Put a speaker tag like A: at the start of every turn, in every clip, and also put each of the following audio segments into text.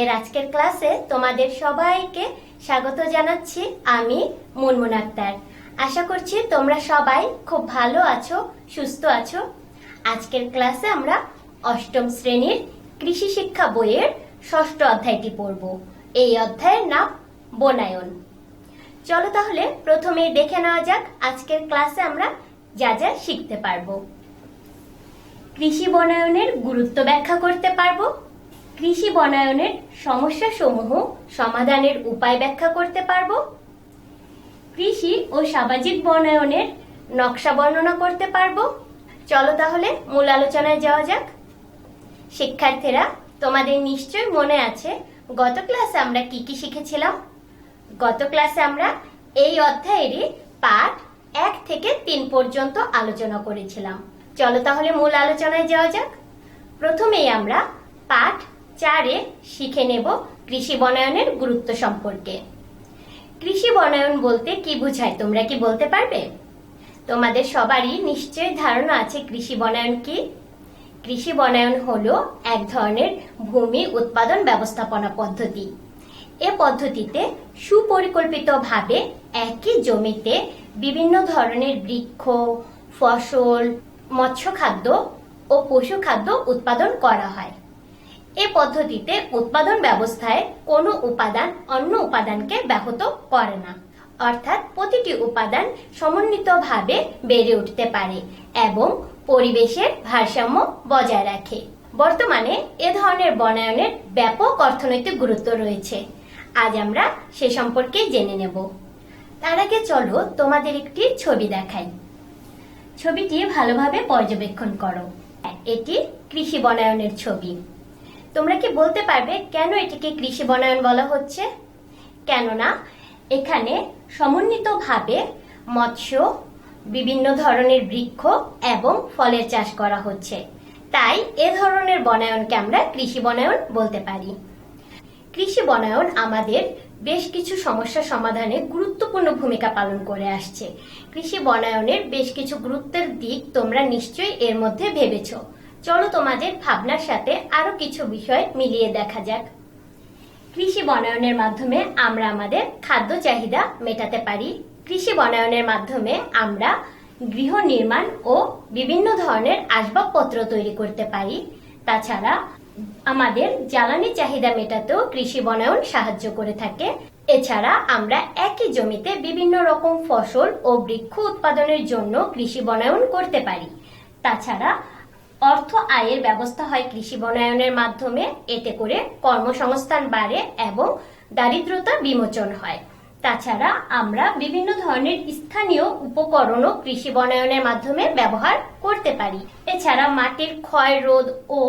A: এর আজকের ক্লাসে তোমাদের সবাইকে স্বাগত জানাচ্ছি আমি মুনমুন আক্তার। আশা করছি তোমরা সবাই খুব ভালো আছো, সুস্থ আছো। আজকের ক্লাসে আমরা অষ্টম শ্রেণির কৃষি শিক্ষা বইয়ের ষষ্ঠ অধ্যায়টি পড়ব। এই অধ্যায়ের নাম বনায়ন। চলো তাহলে প্রথমেই দেখে নেওয়া যাক আজকের ক্লাসে আমরা যা যা শিখতে পারব। কৃষি বনায়নের গুরুত্ব ব্যাখ্যা করতে পারব। কৃষি বনায়নের সমস্যা সমূহ সমাধানের উপায় ব্যাখ্যা করতে পারব। কৃষি ও সামাজিক বনায়নের নকশা বর্ণনা করতে পারব। চলো তাহলে মূল আলোচনায় যাওয়া যাক। শিক্ষার্থীরা, তোমাদের নিশ্চয় মনে আছে, গত ক্লাসে আমরা কি কি শিখেছিলাম? গত ক্লাসে আমরা এই অধ্যায়েরই পাঠ এক থেকে তিন পর্যন্ত আলোচনা করেছিলাম। চলো তাহলে মূল আলোচনায় যাওয়া যাক। প্রথমেই আমরা পাঠ চারে শিখে নেব কৃষি বনায়নের গুরুত্ব সম্পর্কে। কৃষি বনায়ন বলতে কি বোঝায়, তোমরা কি বলতে পারবে? তোমাদের সবারই নিশ্চয়ই ধারণা আছে কৃষি বনায়ন কি। কৃষি বনায়ন হলো এক ধরনের ভূমি উৎপাদন ব্যবস্থাপনা পদ্ধতি। এ পদ্ধতিতে সুপরিকল্পিতভাবে একই জমিতে বিভিন্ন ধরনের বৃক্ষ, ফসল মৎস্য খাদ্য ও পশু খাদ্য উৎপাদন করা হয়। এ পদ্ধতিতে উৎপাদন ব্যবস্থায় কোনো উপাদান অন্য উপাদানকে ব্যাহত করে না। অর্থাৎ প্রতিটি উপাদান সমন্বিতভাবে বেড়ে উঠতে পারে এবং পরিবেশের ভারসাম্য বজায় রাখে। বর্তমানে এ ধরনের বনায়নের ব্যাপক অর্থনৈতিক গুরুত্ব রয়েছে। আজ আমরা সে সম্পর্কে জেনে নেব। তার আগে চলো তোমাদের একটি ছবি দেখাই। ছবিটি ভালোভাবে পর্যবেক্ষণ করো। এটি কৃষি বনায়নের ছবি। তোমরা কি বলতে পারবে কেন এটিকে কৃষি বনায়ন বলা হচ্ছে? কেননা এখানে সমন্বিতভাবে মৎস্য, বিভিন্ন ধরনের বৃক্ষ এবং ফলের চাষ করা হচ্ছে। তাই এ ধরনের বনায়নকে আমরা কৃষি বনায়ন বলতে পারি। কৃষি বনায়ন আমাদের বেশ কিছু সমস্যা সমাধানে গুরুত্বপূর্ণ ভূমিকা পালন করে আসছে। কৃষি বনায়নের বেশ কিছু গুরুত্বের দিক তোমরা নিশ্চয়ই এর মধ্যে ভেবেছো। চলো তোমাদের ভাবনার সাথে আরও কিছু বিষয় মিলিয়ে দেখা যাক। কৃষি বনায়নের মাধ্যমে আমরা আমাদের খাদ্য চাহিদা মেটাতে পারি। কৃষি বনায়নের মাধ্যমে আমরা গৃহ নির্মাণ ও বিভিন্ন ধরনের আসবাবপত্র তৈরি করতে পারি। তাছাড়া আমাদের জ্বালানি চাহিদা মেটাতেও কৃষি বনায়ন সাহায্য করে থাকে। এছাড়া আমরা একই জমিতে বিভিন্ন রকম ফসল ও বৃক্ষ উৎপাদনের জন্য কৃষি বনায়ন করতে পারি। তাছাড়া অর্থ আয়ের ব্যবস্থা হয় কৃষি বনায়নের মাধ্যমে। এতে করে কর্মসংস্থান বাড়ে এবং দারিদ্রতা বিমোচন হয়। তাছাড়া আমরা বিভিন্ন ধরনের স্থানীয় উপকরণও কৃষি বনায়নের মাধ্যমে ব্যবহার করতে পারি। এছাড়া মাটির ক্ষয় রোধ ও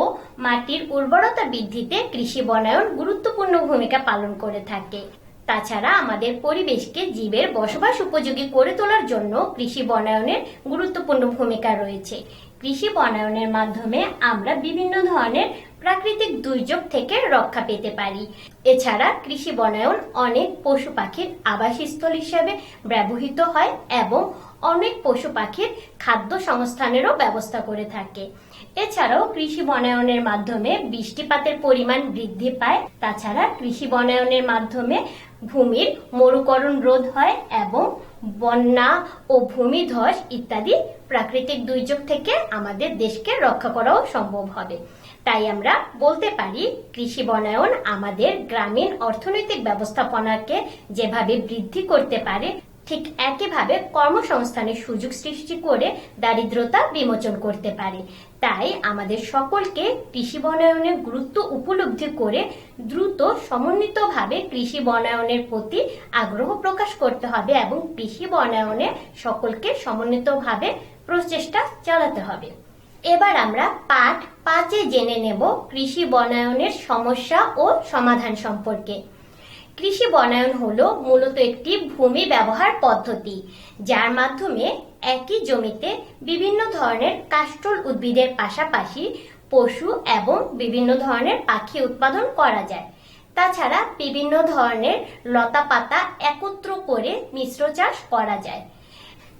A: মাটির উর্বরতা বৃদ্ধিতে কৃষি বনায়ন গুরুত্বপূর্ণ ভূমিকা পালন করে থাকে। তাছাড়া আমাদের পরিবেশকে জীবের বসবাস উপযোগী করে তোলার জন্য কৃষি বনায়নের গুরুত্বপূর্ণ ভূমিকা রয়েছে। কৃষি বনায়নের মাধ্যমে আমরা বিভিন্ন ধরনের প্রাকৃতিক দুর্যোগ থেকে রক্ষা পেতে পারি। এছাড়া কৃষি বনায়ন অনেক পশু পাখির আবাসস্থল হিসেবে ব্যবহৃত হয় এবং অনেক পশু পাখির খাদ্য সংস্থানেরও ব্যবস্থা করে থাকে। এছাড়াও কৃষি বনায়নের মাধ্যমে বৃষ্টিপাতের পরিমাণ বৃদ্ধি পায়। তাছাড়া কৃষি বনায়নের মাধ্যমে ভূমির মরুকরণ রোধ হয় এবং বন্যা ও ভূমিধস ইত্যাদি প্রাকৃতিক দুর্যোগ থেকে আমাদের দেশকে রক্ষা করাও সম্ভব হবে। তাই আমরা বলতে পারি, কৃষি বনায়ন আমাদের গ্রামীণ অর্থনৈতিক ব্যবস্থাপনাকে যেভাবে বৃদ্ধি করতে পারে, ঠিক একইভাবে কর্মসংস্থানের সুযোগ সৃষ্টি করে দারিদ্রতা বিমোচন করতে পারে। তাই আমাদের সকলকে কৃষি বনায়নের গুরুত্ব উপলব্ধি করে দ্রুত সমন্বিতভাবে কৃষি বনায়নের প্রতি আগ্রহ প্রকাশ করতে হবে এবং কৃষি বনায়নে সকলকে সমন্বিতভাবে প্রচেষ্টা চালাতে হবে। এবার আমরা পাঠ পাঁচে জেনে নেব কৃষি বনায়নের সমস্যা ও সমাধান সম্পর্কে। কৃষি বনায়ন হলো মূলত একটি ভূমি ব্যবহার পদ্ধতি, যার মাধ্যমে একই জমিতে বিভিন্ন ধরনের কাষ্ঠল উদ্ভিদের পাশাপাশি পশু এবং বিভিন্ন ধরনের পাখি উৎপাদন করা যায়। তাছাড়া বিভিন্ন ধরনের লতা পাতা একত্র করে মিশ্র চাষ করা যায়।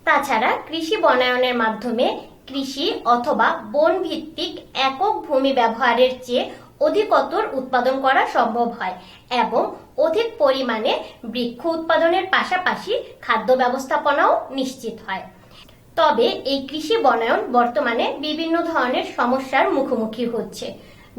A: তাছাড়া কৃষি বনায়নের মাধ্যমে কৃষি অথবা বন ভিত্তিক একক ভূমি ব্যবহারের চেয়ে অধিকতর উৎপাদন করা সম্ভব হয় এবং অধিক পরিমাণে বৃক্ষ উৎপাদনের পাশাপাশি খাদ্য ব্যবস্থাপনাও নিশ্চিত হয়। তবে এই কৃষি বনায়ন বর্তমানে বিভিন্ন ধরনের সমস্যার মুখোমুখি হচ্ছে।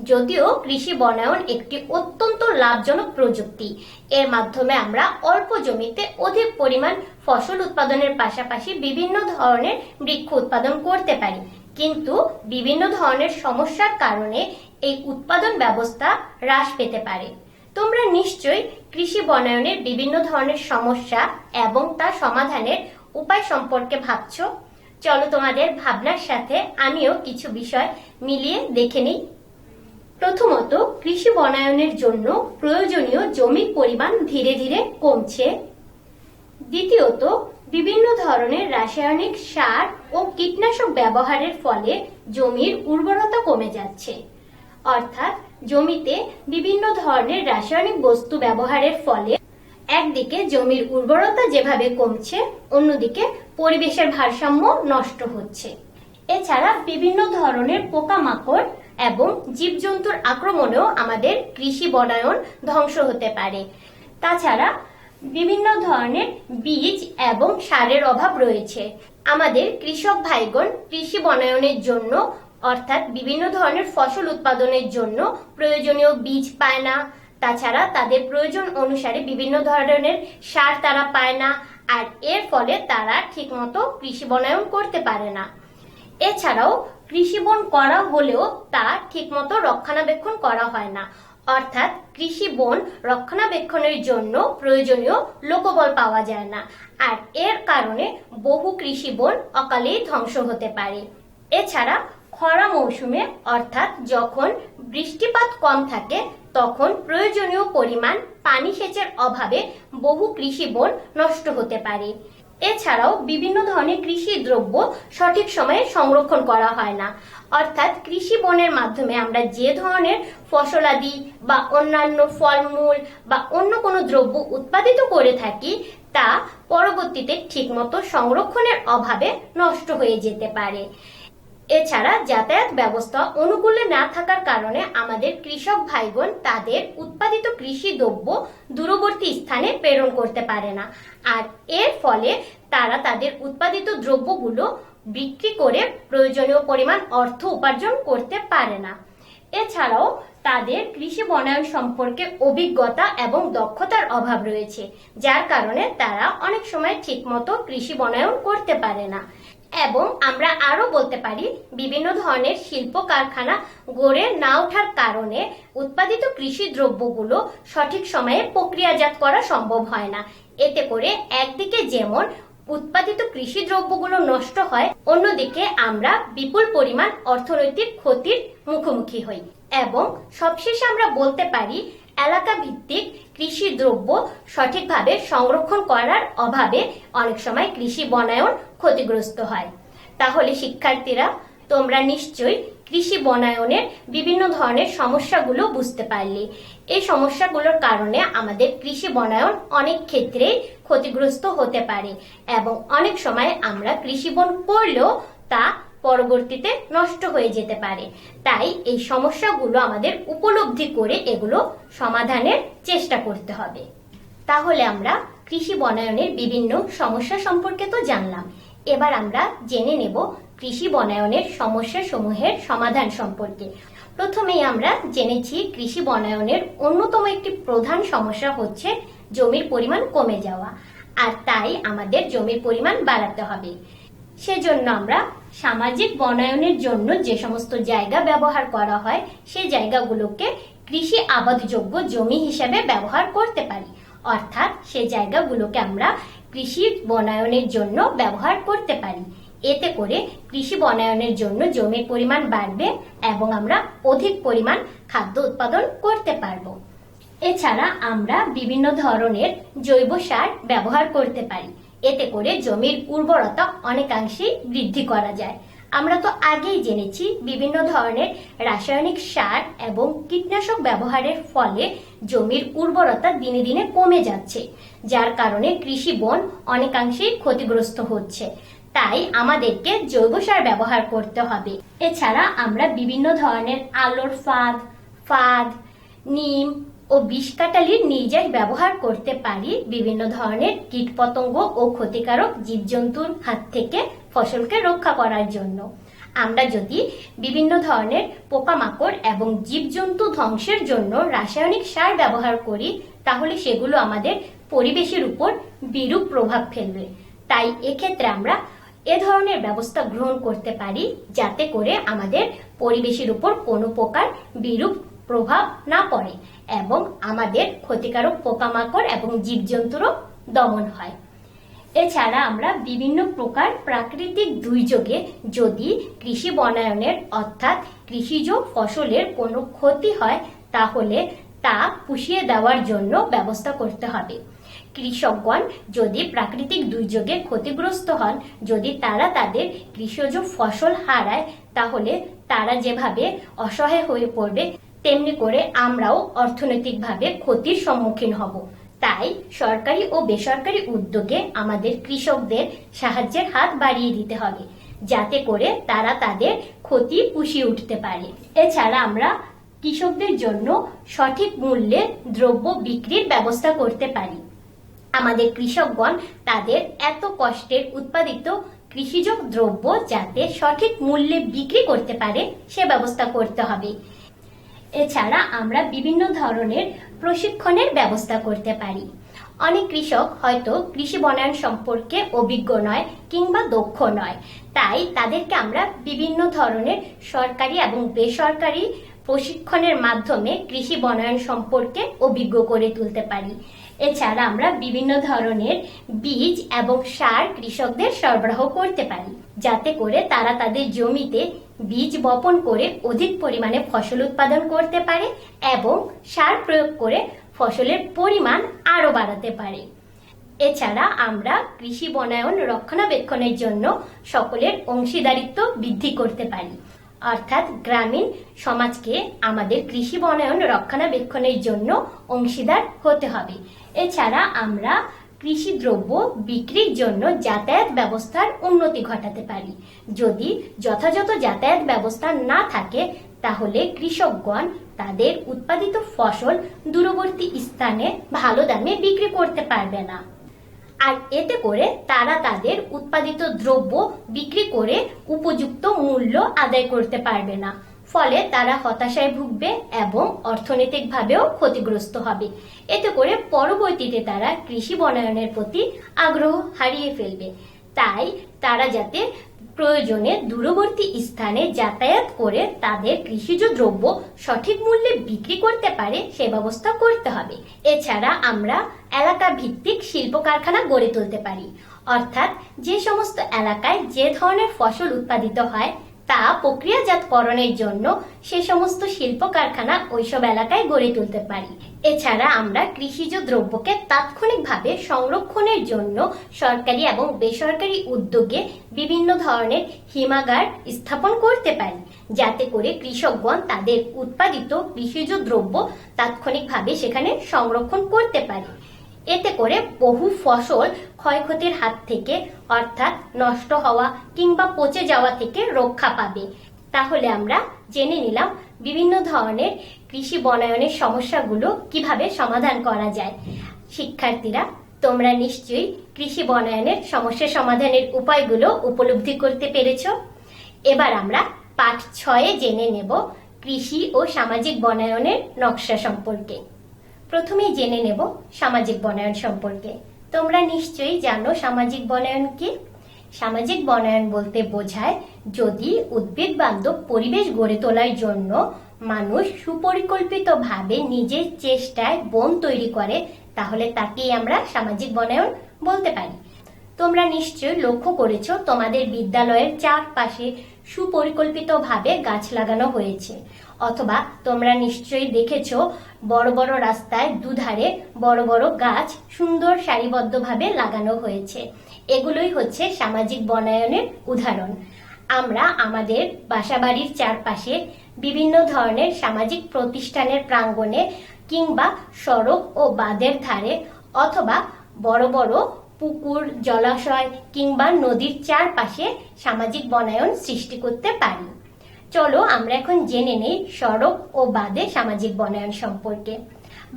A: যদিও কৃষি বনায়ন একটি অত্যন্ত লাভজনক প্রযুক্তি। এর মাধ্যমে আমরা অল্প জমিতে অধিক পরিমাণ ফসল উৎপাদনের পাশাপাশি বিভিন্ন ধরনের বৃক্ষ উৎপাদন করতে পারি। কিন্তু বিভিন্ন ধরনের সমস্যার কারণে এই উৎপাদন ব্যবস্থা হ্রাস পেতে পারে। তোমরা নিশ্চয়ই কৃষি বনায়নের বিভিন্ন ধরনের সমস্যা এবং তা সমাধানের উপায় সম্পর্কে ভাবছ? চলো তোমাদের ভাবনার সাথে আমিও কিছু বিষয় মিলিয়ে দেখে নিই। প্রথমত, কৃষি বনায়নের জন্য প্রয়োজনীয় জমির পরিমাণ ধীরে ধীরে কমছে। দ্বিতীয়ত, বিভিন্ন ধরনের রাসায়নিক সার ও কীটনাশক ব্যবহারের ফলে জমির উর্বরতা কমে যাচ্ছে। অর্থাৎ, জমিতে বিভিন্ন ধরনের রাসায়নিক বস্তু ব্যবহারের ফলে একদিকে জমির উর্বরতা যেভাবে কমছে, অন্যদিকে পরিবেশের ভারসাম্য নষ্ট হচ্ছে। এছাড়া বিভিন্ন ধরনের পোকামাকড় এবং জীবজন্তুর আক্রমণেও আমাদের কৃষি বনায়ন ধ্বংস হতে পারে। তাছাড়া বিভিন্ন ধরনের বীজ এবং সারের অভাব রয়েছে। আমাদের কৃষক ভাইগণ কৃষি বনায়নের জন্য, অর্থাৎ বিভিন্ন ধরনের ফসল উৎপাদনের জন্য প্রয়োজনীয় বীজ পায় না। তাছাড়া তাদের প্রয়োজন অনুসারে বিভিন্ন ধরনের সার তারা পায় না, আর এর ফলে তারা ঠিকমতো কৃষি বনায়ন করতে পারে না। এছাড়াও কৃষি বন করা হলেও তা ঠিকমতো রক্ষণাবেক্ষণ করা হয় না। অর্থাৎ কৃষি বন রক্ষণাবেক্ষণের জন্য প্রয়োজনীয় লোকবল পাওয়া যায় না, আর এর কারণে বহু কৃষি বন অকালেই ধ্বংস হতে পারে। এছাড়া খরা মৌসুমে, অর্থাৎ যখন বৃষ্টিপাত কম থাকে, তখন প্রয়োজনীয় পরিমাণ পানি সেচের অভাবে বহু কৃষি বন নষ্ট হতে পারে। এছাড়াও বিভিন্ন ধরনের কৃষি দ্রব্য সঠিক সময়ে সংরক্ষণ করা হয় না। অর্থাৎ কৃষি বনের মাধ্যমে আমরা যে ধরনের ফসলাদি বা অন্যান্য ফলমূল বা অন্য কোনো দ্রব্য উৎপাদিত করে থাকি, তা পরবর্তীতে ঠিকমতো সংরক্ষণের অভাবে নষ্ট হয়ে যেতে পারে। এছাড়া যাতায়াত ব্যবস্থা অনুকূলে না থাকার কারণে আমাদের কৃষক ভাইগণ তাদের উৎপাদিত কৃষি দ্রব্য দূরবর্তী স্থানে প্রেরণ করতে পারে না। আর এর ফলে তারা তাদের উৎপাদিত দ্রব্যগুলো বিক্রি করে প্রয়োজনীয় পরিমাণ অর্থ উপার্জন করতে পারে না। এছাড়াও তাদের কৃষি বনায়ন সম্পর্কে অভিজ্ঞতা এবং দক্ষতার অভাব রয়েছে, যার কারণে তারা অনেক সময় ঠিকমতো কৃষি বনায়ন করতে পারে না। এবং আমরা আরও বলতে পারি, বিভিন্ন ধরনের শিল্প কারখানা গড়ে না ওঠার কারণে উৎপাদিত কৃষি দ্রব্যগুলো সঠিক সময়ে প্রক্রিয়াজাত করা সম্ভব হয় না। এতে করে একদিকে যেমন উৎপাদিত কৃষি দ্রব্যগুলো নষ্ট হয়, অন্যদিকে আমরা বিপুল পরিমাণ অর্থনৈতিক ক্ষতির মুখোমুখি হই। এবং সবশেষে আমরা বলতে পারি এলাকা ভিত্তিক কৃষি দ্রব্য সঠিকভাবে সংরক্ষণ করার অভাবে অনেক সময় কৃষি বনায়ন ক্ষতিগ্রস্ত হয়। তাহলে শিক্ষার্থীরা, তোমরা নিশ্চয়ই কৃষি বনায়নের বিভিন্ন ধরনের সমস্যাগুলো বুঝতে পারলে। এই সমস্যাগুলোর কারণে আমাদের কৃষি বনায়ন অনেক ক্ষেত্রেই ক্ষতিগ্রস্ত হতে পারে এবং অনেক সময় আমরা কৃষি বন করলেও তা পরবর্তীতে নষ্ট হয়ে যেতে পারে। তাই এই সমস্যাগুলো আমাদের উপলব্ধি করে এগুলো সমাধানের চেষ্টা করতে হবে। তাহলে আমরা কৃষি বনায়নের বিভিন্ন সমস্যা সম্পর্কে তো জানলাম। এবার আমরা জেনে নেব কৃষি বনায়নের সমস্যা সমূহের সমাধান সম্পর্কে। প্রথমেই আমরা জেনেছি কৃষি বনায়নের অন্যতম একটি প্রধান সমস্যা হচ্ছে জমির পরিমাণ কমে যাওয়া। আর তাই আমাদের জমির পরিমাণ বাড়াতে হবে। সেজন্য আমরা সামাজিক বনায়নের জন্য যে সমস্ত জায়গা ব্যবহার করা হয়, সেই জায়গাগুলোকে কৃষি আবাদযোগ্য জমি হিসেবে ব্যবহার করতে পারি। অর্থাৎ সেই জায়গাগুলোকে আমরা কৃষি বনায়নের জন্য ব্যবহার করতে পারি। এতে করে কৃষি বনায়নের জন্য জমির পরিমাণ বাড়বে এবং আমরা অধিক পরিমাণ খাদ্য উৎপাদন করতে পারব। এছাড়া আমরা বিভিন্ন ধরনের জৈব সার ব্যবহার করতে পারি। এতে করে জমির উর্বরতা অনেকাংশেই বৃদ্ধি করা যায়। আমরা তো আগেই জেনেছি বিভিন্ন ধরনের রাসায়নিক সার এবং কীটনাশক ব্যবহারের ফলে জমির উর্বরতা দিনে দিনে কমে যাচ্ছে, যার কারণে কৃষি বন অনেকাংশেই ক্ষতিগ্রস্ত হচ্ছে। তাই আমাদেরকে জৈব সার ব্যবহার করতে হবে। এছাড়া আমরা বিভিন্ন ধরনের আলোর ফাঁদ ফাঁদ, নিম ও বিষ বিষকাটালির নির্যাস ব্যবহার করতে পারি। বিভিন্ন ধরনের কীটপতঙ্গ ও ক্ষতিকারক জীবজন্তুর হাত থেকে ফসলকে রক্ষা করার জন্য। আমরা যদি বিভিন্ন ধরনের পোকামাকড় এবং জীবজন্তু ধ্বংসের জন্য রাসায়নিক সার ব্যবহার করি, তাহলে সেগুলো আমাদের পরিবেশের উপর বিরূপ প্রভাব ফেলবে। তাই এক্ষেত্রে আমরা এ ধরনের ব্যবস্থা গ্রহণ করতে পারি, যাতে করে আমাদের পরিবেশের উপর কোনো প্রকার বিরূপ প্রভাব না পড়ে। এবং আমাদের ক্ষতিকারক পোকামাকড় এবং জীবজন্তুরও দমন হয়। এছাড়া আমরা বিভিন্ন প্রকার প্রাকৃতিক দুর্যোগে যদি কৃষি বনায়নের অর্থাৎ কৃষিজ ফসলের কোনো ক্ষতি হয়, তাহলে তা পুষিয়ে দেওয়ার জন্য ব্যবস্থা করতে হবে। কৃষকগণ যদি প্রাকৃতিক দুর্যোগে ক্ষতিগ্রস্ত হন, যদি তারা তাদের কৃষিজ ফসল হারায়, তাহলে তারা যেভাবে অসহায় হয়ে পড়বে তেমনি করে আমরাও অর্থনৈতিকভাবে ক্ষতির সম্মুখীন হব। তাই সরকারি ও বেসরকারি উদ্যোগে আমাদের কৃষকদের সাহায্যের হাত বাড়িয়ে দিতে হবে, যাতে করে তারা তাদের ক্ষতি পুষিয়ে উঠতে পারে। এছাড়া আমরা কৃষকদের জন্য সঠিক মূল্যে দ্রব্য বিক্রির ব্যবস্থা করতে পারি। আমাদের কৃষকগণ তাদের এত কষ্টের উৎপাদিত কৃষিজ দ্রব্য যাতে সঠিক মূল্যে বিক্রি করতে পারে, সে ব্যবস্থা করতে হবে। এছাড়া আমরা বিভিন্ন ধরনের প্রশিক্ষণের ব্যবস্থা করতে পারি। অনেক কৃষক হয়তো কৃষি বনায়ন সম্পর্কে অভিজ্ঞ নয় কিংবা দক্ষ নয়। তাই তাদেরকে আমরা বিভিন্ন ধরনের সরকারি এবং বেসরকারি প্রশিক্ষণের মাধ্যমে কৃষি বনায়ন সম্পর্কে অভিজ্ঞ করে তুলতে পারি। এছাড়া আমরা বিভিন্ন ধরনের বীজ এবং সার কৃষকদের সরবরাহ করতে পারি, যাতে করে তারা তাদের জমিতে বীজ বপন করে অধিক পরিমাণে ফসল উৎপাদন করতে পারে এবং সার প্রয়োগ করে ফসলের পরিমাণ আরও বাড়াতে পারে। এছাড়া আমরা কৃষি বনায়ন রক্ষণাবেক্ষণের জন্য সকলের অংশীদারিত্ব বৃদ্ধি করতে পারি। অর্থাৎ গ্রামীণ সমাজকে আমাদের কৃষি বনায়ন রক্ষণাবেক্ষণের জন্য অংশীদার হতে হবে। এছাড়া আমরা কৃষি দ্রব্য বিক্রির জন্য যাতায়াত ব্যবস্থার উন্নতি ঘটাতে পারি। যদি যথাযথ যাতায়াত ব্যবস্থা না থাকে, তাহলে কৃষকগণ তাদের উৎপাদিত ফসল দূরবর্তী স্থানে ভালো দামে বিক্রি করতে পারবে না। আর এতে করে তারা তাদের উৎপাদিত দ্রব্য বিক্রি করে উপযুক্ত মূল্য আদায় করতে পারবে না। ফলে তারা হতাশায় ভুগবে এবং অর্থনৈতিকভাবেও ক্ষতিগ্রস্ত হবে। এতে করে পরবর্তীতে তারা কৃষি বনায়নের প্রতি আগ্রহ হারিয়ে ফেলবে। তাই তারা যাতে প্রয়োজনে দূরবর্তী স্থানে যাতায়াত করে তাদের কৃষিজ দ্রব্য সঠিক মূল্যে বিক্রি করতে পারে, সে ব্যবস্থা করতে হবে। এছাড়া আমরা এলাকা ভিত্তিক শিল্প কারখানা গড়ে তুলতে পারি। অর্থাৎ যে সমস্ত এলাকায় যে ধরনের ফসল উৎপাদিত হয় তা প্রক্রিয়াজাতকরণের জন্য সে সমস্ত শিল্প কারখানা ওইসব এলাকায় গড়ে তুলতে পারি। এছাড়া আমরা কৃষিজ দ্রব্যকে তাৎক্ষণিকভাবে সংরক্ষণের জন্য সরকারি এবং বেসরকারি উদ্যোগে বিভিন্ন ধরনের হিমাগার স্থাপন করতে পারি, যাতে করে কৃষকগণ তাদের উৎপাদিত কৃষিজ দ্রব্য তাৎক্ষণিকভাবে সেখানে সংরক্ষণ করতে পারে। এতে করে বহু ফসল ক্ষয়ক্ষতির হাত থেকে, অর্থাৎ নষ্ট হওয়া কিংবা পচে যাওয়া থেকে রক্ষা পাবে। তাহলে আমরা জেনে নিলাম বিভিন্ন ধরনের কৃষি বনায়নের সমস্যাগুলো কীভাবে সমাধান করা যায়। শিক্ষার্থীরা, তোমরা নিশ্চয়ই কৃষি বনায়নের সমস্যা সমাধানের উপায়গুলো উপলব্ধি করতে পেরেছ। এবার আমরা পাঠ ছয়ে জেনে নেব কৃষি ও সামাজিক বনায়নের নকশা সম্পর্কে। প্রথমেই জেনে নেব সামাজিক বনায়ন সম্পর্কে। তোমরা নিশ্চয়ই জানো সামাজিক বনায়ন কি? সামাজিক বনায়ন বলতে বোঝায় যদি উদ্ভিদ বান্ধব পরিবেশ গড়ে তোলার জন্য মানুষ সুপরিকল্পিতভাবে নিজের চেষ্টায় বন তৈরি করে, তাহলে তাকেই আমরা সামাজিক বনায়ন বলতে পারি। তোমরা নিশ্চয়ই লক্ষ্য করেছ তোমাদের বিদ্যালয়ের চারপাশে সুপরিকল্পিতভাবে গাছ লাগানো হয়েছে। অথবা তোমরা নিশ্চয়ই দেখেছ, বড় বড় রাস্তায় দুধারে বড় বড় গাছ সুন্দর সারিবদ্ধভাবে লাগানো হয়েছে। এগুলোই হচ্ছে সামাজিক বনায়নের উদাহরণ। আমরা আমাদের বাসাবাড়ির চারপাশে বিভিন্ন ধরনের সামাজিক প্রতিষ্ঠানের প্রাঙ্গণে কিংবা সড়ক ও বাঁধের ধারে অথবা বড় বড় পুকুর, জলাশয় কিংবা নদীর চারপাশে সামাজিক বনায়ন সৃষ্টি করতে পারি। চলো আমরা এখন জেনে নেই সড়ক ও বাদে সামাজিক বনায়ন সম্পর্কে।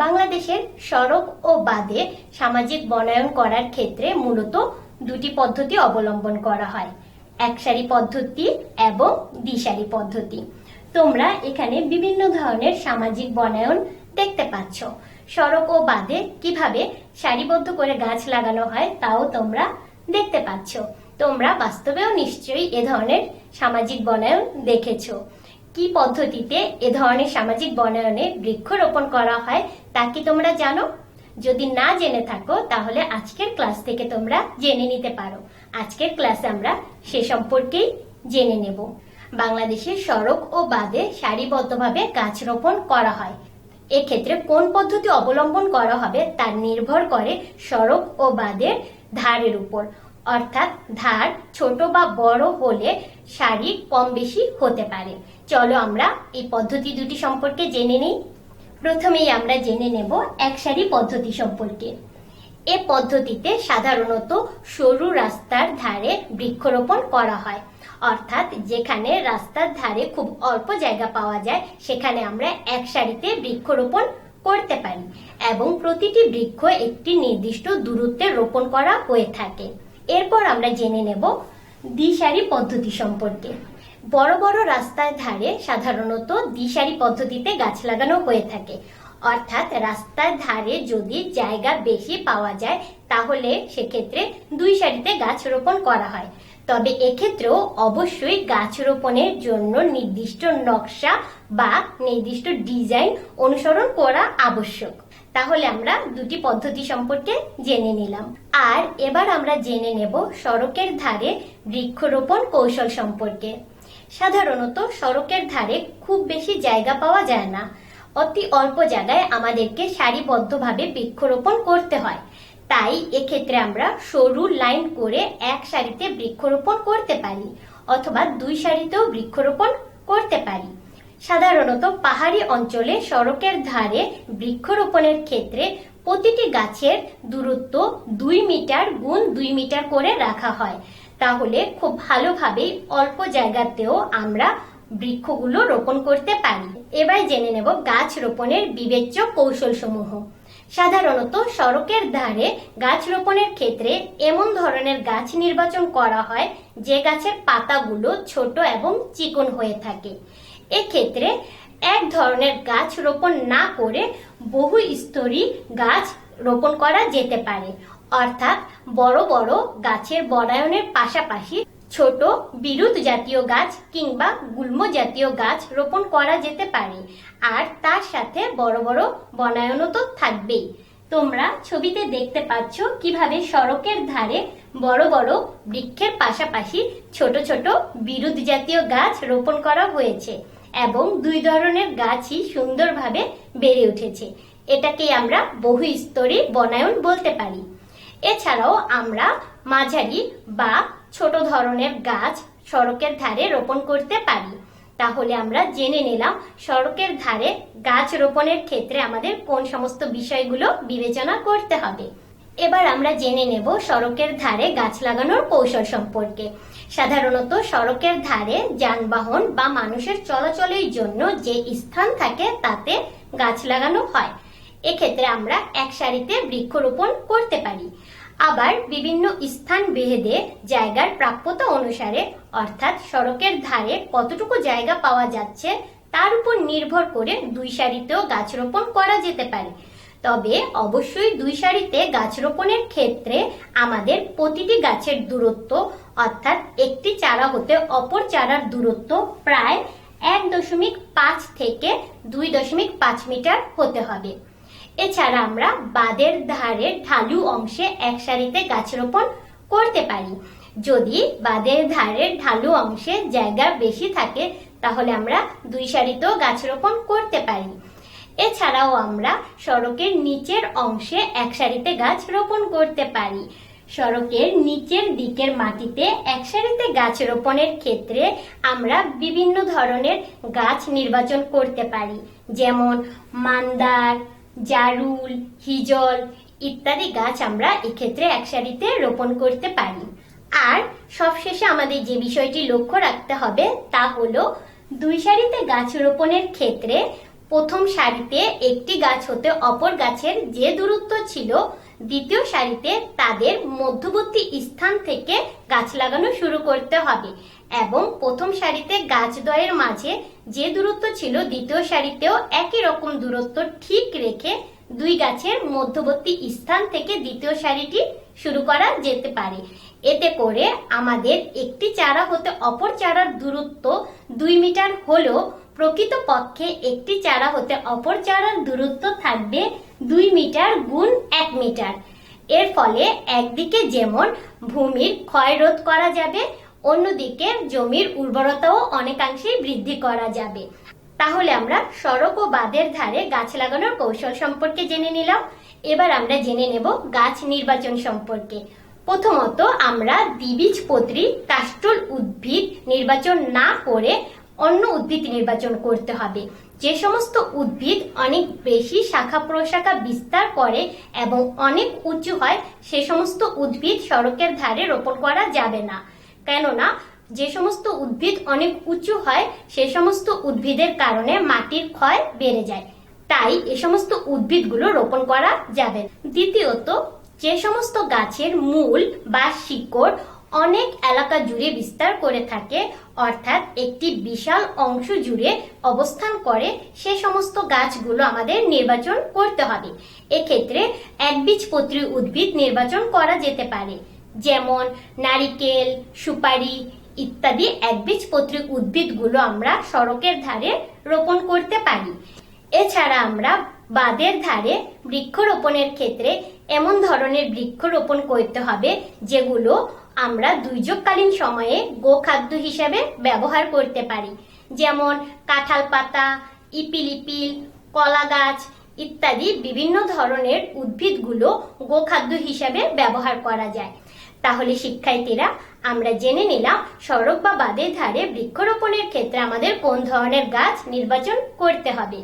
A: বাংলাদেশের সড়ক ও বাদে সামাজিক বনায়ন করার ক্ষেত্রে মূলত দুটি পদ্ধতি অবলম্বন করা হয়, একসারি পদ্ধতি এবং দ্বিসারি পদ্ধতি। তোমরা এখানে বিভিন্ন ধরনের সামাজিক বনায়ন দেখতে পাচ্ছ। সড়ক ও বাদে কীভাবে সারিবদ্ধ করে গাছ লাগানো হয় তাও তোমরা দেখতে পাচ্ছ। তোমরা বাস্তবেও নিশ্চয়ই এ ধরনের সামাজিক বনায়ন দেখেছ। কি পদ্ধতিতে এ ধরনের সামাজিক বনায়নে বৃক্ষরোপণ করা হয় তা কি তোমরা জানো? যদি না জেনে থাকো, তাহলে আজকের ক্লাস থেকে তোমরা জেনে নিতে পারো। আজকের ক্লাসে আমরা সে সম্পর্কেই জেনে নেব। বাংলাদেশের সড়ক ও বাদে সারিবদ্ধভাবে গাছ রোপণ করা হয়। এক্ষেত্রে কোন পদ্ধতি অবলম্বন করা হবে তা নির্ভর করে সড়ক ও বাঁধের ধারের উপর। অর্থাৎ ধার ছোট বা বড় হলে সারি কম বেশি হতে পারে। চলো আমরা এই পদ্ধতি দুটি সম্পর্কে জেনে নিই। প্রথমেই আমরা জেনে নেব একসারি পদ্ধতি সম্পর্কে। এ পদ্ধতিতে সাধারণত সরু রাস্তার ধারে বৃক্ষরোপণ করা হয়। অর্থাৎ যেখানে রাস্তার ধারে খুব অল্প জায়গা পাওয়া যায়, সেখানে আমরা এক সারিতে বৃক্ষরোপণ করতে পারি এবং প্রতিটি বৃক্ষ একটি নির্দিষ্ট দূরত্বে রোপণ করা হয়ে থাকে। এরপর আমরা জেনে নেব দ্বিসারি পদ্ধতি সম্পর্কে। বড় বড় রাস্তার ধারে সাধারণত দ্বিসারি পদ্ধতিতে গাছ লাগানো হয়ে থাকে। অর্থাৎ রাস্তার ধারে যদি জায়গা বেশি পাওয়া যায়, তাহলে সেক্ষেত্রে দুই সারিতে গাছ রোপণ করা হয়। তবে এক্ষেত্রেও অবশ্যই গাছ রোপণের জন্য নির্দিষ্ট নকশা বা নির্দিষ্ট ডিজাইন অনুসরণ করা আবশ্যক। তাহলে আমরা দুটি পদ্ধতি সম্পর্কে জেনে নিলাম। আর এবার আমরা জেনে নেব সড়কের ধারে বৃক্ষরোপণ কৌশল সম্পর্কে। সাধারণত সড়কের ধারে খুব বেশি জায়গা পাওয়া যায় না। অতি অল্প জায়গায় আমাদেরকে সারিবদ্ধভাবে বৃক্ষরোপণ করতে হয়। তাই এক্ষেত্রে আমরা সরু লাইন করে এক সারিতে বৃক্ষরোপণ করতে পারি, অথবা দুই সারিতেও বৃক্ষরোপণ করতে পারি। সাধারণত পাহাড়ি অঞ্চলে সড়কের ধারে বৃক্ষরোপণের ক্ষেত্রে প্রতিটি গাছের দূরত্ব দুই মিটার গুণ দুই মিটার করে রাখা হয়। তাহলে খুব ভালোভাবে অল্প জায়গাতেও আমরা বৃক্ষগুলো রোপণ করতে পারি। এবার জেনে নেব গাছ রোপণের বিবেচ্য কৌশল সমূহ সাধারণত সড়কের ধারে গাছ রোপণের ক্ষেত্রে এমন ধরনের গাছ নির্বাচন করা হয় যে গাছের পাতাগুলো ছোট এবং চিকন হয়ে থাকে। এক্ষেত্রে এক ধরনের গাছ রোপণ না করে বহু স্তরী গাছ রোপণ করা যেতে পারে। অর্থাৎ বড় বড় গাছের বনায়নের পাশাপাশি ছোট বিরুৎ জাতীয় গাছ কিংবা গুল্ম জাতীয় গাছ রোপণ করা যেতে পারে। আর তার সাথে বড় বড় বনায়নও তো থাকবেই। তোমরা ছবিতে দেখতে পাচ্ছ কীভাবে সড়কের ধারে বড় বড় বৃক্ষের পাশাপাশি ছোট ছোট বিরুৎ জাতীয় গাছ রোপণ করা হয়েছে। এবং দুই ধরনের গাছই সুন্দরভাবে বেড়ে উঠেছে। এটাকে আমরা বহু স্তরে বনায়ন বলতে পারি। এছাড়াও আমরা মাঝারি বা ছোট ধরনের গাছ সড়কের ধারে রোপণ করতে পারি। তাহলে আমরা জেনে নিলাম সড়কের ধারে গাছ রোপণের ক্ষেত্রে আমাদের কোন সমস্ত বিষয়গুলো বিবেচনা করতে হবে। এবার আমরা জেনে নেব সড়কের ধারে গাছ লাগানোর কৌশল সম্পর্কে। সাধারণত সড়কের ধারে যানবাহন বা মানুষের চলাচলের জন্য যে স্থান থাকে তাতে গাছ লাগানো হয়। এক্ষেত্রে আমরা এক সারিতে বৃক্ষরোপণ করতে পারি। আবার বিভিন্ন স্থান বেহেদে জায়গার প্রাপ্যতা অনুসারে, অর্থাৎ সড়কের ধারে কতটুকু জায়গা পাওয়া যাচ্ছে তার উপর নির্ভর করে দুই সারিতেও গাছ রোপণ করা যেতে পারে। তবে অবশ্যই দুই সারিতে গাছ রোপণের ক্ষেত্রে আমাদের প্রতিটি গাছের দূরত্ব, অর্থাৎ একটি চারা হতে অপর চারার দূরত্ব প্রায় এক দশমিক পাঁচ থেকে দুই দশমিক পাঁচ মিটার হতে হবে। এছাড়া আমরা বাদের ধারে ঢালু অংশে এক সারিতে গাছ রোপণ করতে পারি। যদি বাদের ধারের ঢালু অংশে জায়গা বেশি থাকে, তাহলে আমরা দুই সারিতেও গাছ রোপণ করতে পারি। এছাড়াও আমরা সড়কের নিচের অংশে এক সারিতে গাছ রোপণ করতে পারি। সড়কের নিচের দিকের মাটিতে এক সারিতে গাছ রোপণের ক্ষেত্রে আমরা বিভিন্ন ধরনের গাছ নির্বাচন করতে পারি। যেমন মান্দার, জারুল, হিজল ইত্যাদি গাছ আমরা এক্ষেত্রে এক সারিতে রোপণ করতে পারি। আর সবশেষে আমাদের যে বিষয়টি লক্ষ্য রাখতে হবে তা হলো, দুই সারিতে গাছ রোপণের ক্ষেত্রে প্রথম সারিতে একটি গাছ হতে অপর গাছের যে দূরত্ব ছিল, দ্বিতীয় সারিতে তাদের মধ্যবর্তী স্থান থেকে গাছ লাগানো শুরু করতে হবে এবং প্রথম সারিতে গাছ দ্বয়ের মাঝে যে দূরত্ব ছিল, দ্বিতীয় সারিতেও একই রকম দূরত্ব ঠিক রেখে দুই গাছের মধ্যবর্তী স্থান থেকে দ্বিতীয় সারিটি শুরু করা যেতে পারে। এতে করে আমাদের একটি চারা হতে অপর চারার দূরত্ব দুই মিটার হলেও প্রকৃতপক্ষে একটি চারা হতে অপর চারার দূরত্ব থাকবে দুই মিটার গুণ এক মিটার। এর ফলে একদিকে যেমন ভূমির ক্ষয় রোধ করা যাবে, অন্যদিকে জমির উর্বরতাও অনেকাংশেই বৃদ্ধি করা যাবে। তাহলে আমরা সড়ক ও বাঁধের ধারে গাছ লাগানোর কৌশল সম্পর্কে জেনে নিলাম। এবার আমরা জেনে নেব গাছ নির্বাচন সম্পর্কে। প্রথমত আমরা দ্বিবীজপত্রী কাস্টল উদ্ভিদ নির্বাচন না করে অন্য উদ্ভিদ নির্বাচন করতে হবে। যে সমস্ত উদ্ভিদ অনেক বেশি শাখা প্রশাখা বিস্তার করে এবং অনেক উঁচু হয়, সে সমস্ত উদ্ভিদ সড়কের ধারে রোপণ করা যাবে না। কেননা, যে সমস্ত উদ্ভিদ অনেক উঁচু হয়, সে সমস্ত উদ্ভিদের কারণে মাটির ক্ষয় বেড়ে যায়। তাই এ সমস্ত উদ্ভিদগুলো রোপণ করা যাবে। দ্বিতীয়ত, যে সমস্ত গাছের মূল বা শিকড় অনেক এলাকা জুড়ে বিস্তার করে থাকে অর্থাৎ একটি বিশাল অংশ জুড়ে অবস্থান করে সে সমস্ত গাছগুলো আমাদের নির্বাচন করতে হবে। এক্ষেত্রে একবীজপত্রী উদ্ভিদ নির্বাচন করা যেতে পারে, যেমন নারিকেল, সুপারি ইত্যাদি একবীজপত্রী উদ্ভিদগুলো আমরা সড়কের ধারে রোপণ করতে পারি। এছাড়া আমরা বাঁধের ধারে বৃক্ষরোপণের ক্ষেত্রে এমন ধরনের বৃক্ষরোপণ করতে হবে, যেগুলো আমরা দুর্যোগকালীন সময়ে গোখাদ্য হিসেবে ব্যবহার করতে পারি। যেমন কাঁঠাল পাতা, ইপিল ইপিল, কলা গাছ ইত্যাদি বিভিন্ন ধরনের উদ্ভিদগুলো গোখাদ্য হিসাবে ব্যবহার করা যায়। তাহলে শিক্ষার্থীরা, আমরা জেনে নিলাম সড়ক বা বাঁধের ধারে বৃক্ষরোপণের ক্ষেত্রে আমাদের কোন ধরনের গাছ নির্বাচন করতে হবে।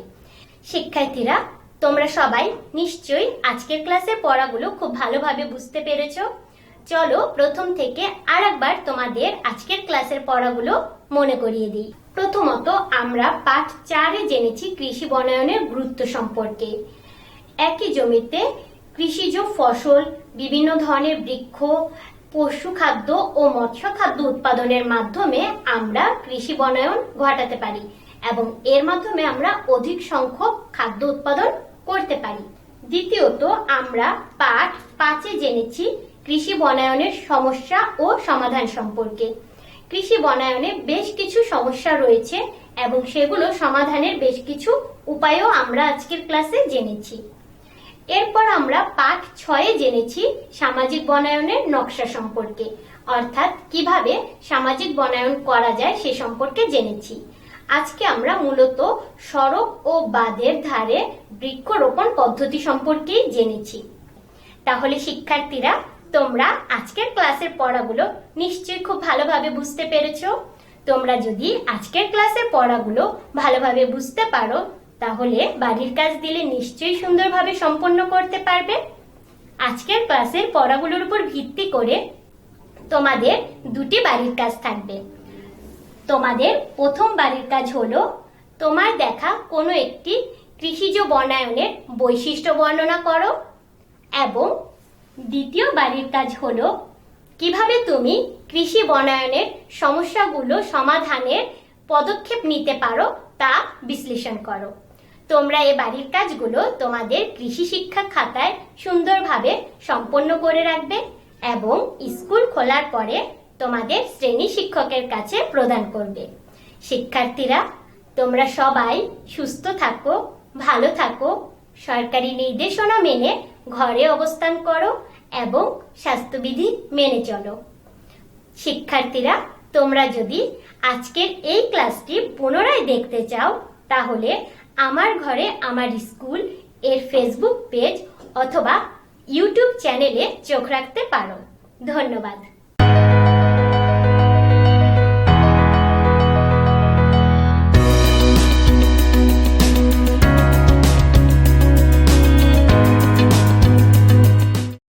A: শিক্ষার্থীরা, তোমরা সবাই নিশ্চয়ই আজকের ক্লাসে পড়াগুলো খুব ভালোভাবে বুঝতে পেরেছ। চলো প্রথম থেকে আর একবার তোমাদের আজকের ক্লাসের পড়াগুলো মনে করিয়ে দিই। প্রথমত আমরা পাঠ চারে জেনেছি কৃষি বনায়নের গুরুত্ব সম্পর্কে। একই জমিতে কৃষিজ ফসল, বিভিন্ন ধরনের বৃক্ষ, পশু খাদ্য ও মৎস্য খাদ্য উৎপাদনের মাধ্যমে আমরা কৃষি বনায়ন ঘটাতে পারি এবং এর মাধ্যমে আমরা অধিক সংখ্যক খাদ্য উৎপাদন করতে পারি। দ্বিতীয়ত আমরা পাঠ পাঁচে জেনেছি কৃষি বনায়নের সমস্যা ও সমাধান সম্পর্কে। কৃষি বনায়নে বেশ কিছু সমস্যা রয়েছে এবং সেগুলো সমাধানের বেশ কিছু উপায়ও আমরা আজকের ক্লাসে জেনেছি। এরপর আমরা পাঠ ছয়ে জেনেছি সামাজিক বনায়নের নকশা সম্পর্কে, অর্থাৎ কীভাবে সামাজিক বনায়ন করা যায় সে সম্পর্কে জেনেছি। আজকে আমরা মূলত সড়ক ও বাঁধের ধারে বৃক্ষরোপণ পদ্ধতি সম্পর্কেই জেনেছি। তাহলে শিক্ষার্থীরা তোমরা আজকের ক্লাসের পড়াগুলো নিশ্চয়ই খুব ভালোভাবে বুঝতে পেরেছ। তোমরা যদি আজকের ক্লাসের পড়াগুলো ভালোভাবে বুঝতে পারো, তাহলে বাড়ির কাজ দিলে নিশ্চয়ই সুন্দরভাবে সম্পন্ন করতে পারবে। আজকের ক্লাসের পড়াগুলোর উপর ভিত্তি করে তোমাদের দুটি বাড়ির কাজ থাকবে। তোমাদের প্রথম বাড়ির কাজ হলো তোমার দেখা কোনো একটি কৃষিজ বনায়নের বৈশিষ্ট্য বর্ণনা করো এবং দ্বিতীয় বাড়ির কাজ হলো কীভাবে তুমি কৃষি বনায়নের সমস্যাগুলো সমাধানের পদক্ষেপ নিতে পারো তা বিশ্লেষণ করো। তোমরা এ বাড়ির কাজগুলো তোমাদের কৃষি শিক্ষা খাতায় সুন্দরভাবে সম্পন্ন করে রাখবে এবং স্কুল খোলার পরে তোমাদের শ্রেণি শিক্ষকের কাছে প্রদান করবে। শিক্ষার্থীরা, তোমরা সবাই সুস্থ থাকো, ভালো থাকো। সরকারি নির্দেশনা মেনে ঘরে অবস্থান করো এবং স্বাস্থ্যবিধি মেনে চলো। শিক্ষার্থীরা, তোমরা যদি আজকের এই ক্লাসটি পুনরায় দেখতে চাও, তাহলে আমার ঘরে আমার স্কুলের ফেসবুক পেজ অথবা ইউটিউব চ্যানেলে চোখ রাখতে পারো। ধন্যবাদ।